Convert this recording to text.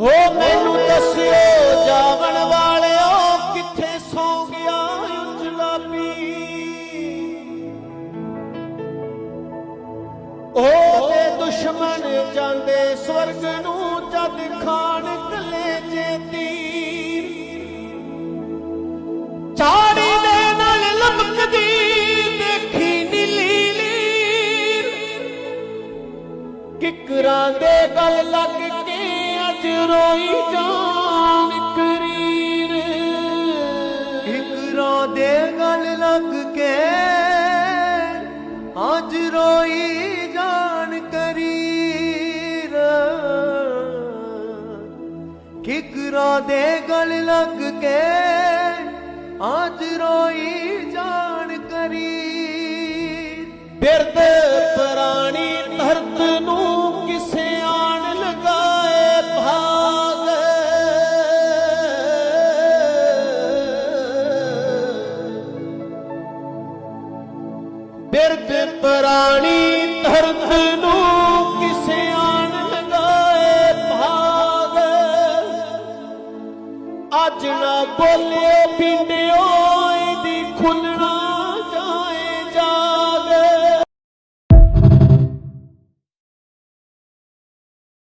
ਹੋ ਮੈਨੂੰ ਦੱਸਿਓ, ਜਾਵਣ ਵਾਲਿਓ, ਕਿੱਥੇ ਸੌ ਗਿਆ ਉਜਲਾਬੀ ਉਹਦੇ ਦੁਸ਼ਮਣ ਜਾਂਦੇ ਸਵਰਗ ਨੂੰ ਜਦ ਖਾਣ ਕਲੇਜੇ ਤੀਰ। ਚਾੜੀ ਦੇ ਨਾਲ ਲਪਕਦੀ ਦੇਖੀ ਨੀਲੀ ਲੀਰ। ਕਿਕਰਾਂ ਦੇ ਗਲ ਲੱਗ ਕੇ ਅੱਜ ਰੋਈ ਜਾਣ ਕਰੀਰ ਕਿਕਰਾਂ ਦੇ ਗਲ ਲੱਗ ਕੇ ਅੱਜ ਰੋਈ ਜਾਣ ਕਰੀਰ। ਕਿਕਰਾਂ ਦੇ ਗਲ ਲੱਗ ਕੇ ਅੱਜ ਰੋਈ ਜਾਣ ਕਰੀਰ। ਬਿਰਦ ਪ੍ਰਾਣੀ ਧਰਤ ਨੂੰ ਕਿਸੇ ਆਣ ਲਗਾਏ ਭਾਗ। ਅੱਜ ਨਾ ਬੋਲਿਓ ਪਿੰਡਿਓ ਇਹਦੀ ਖੁੱਲ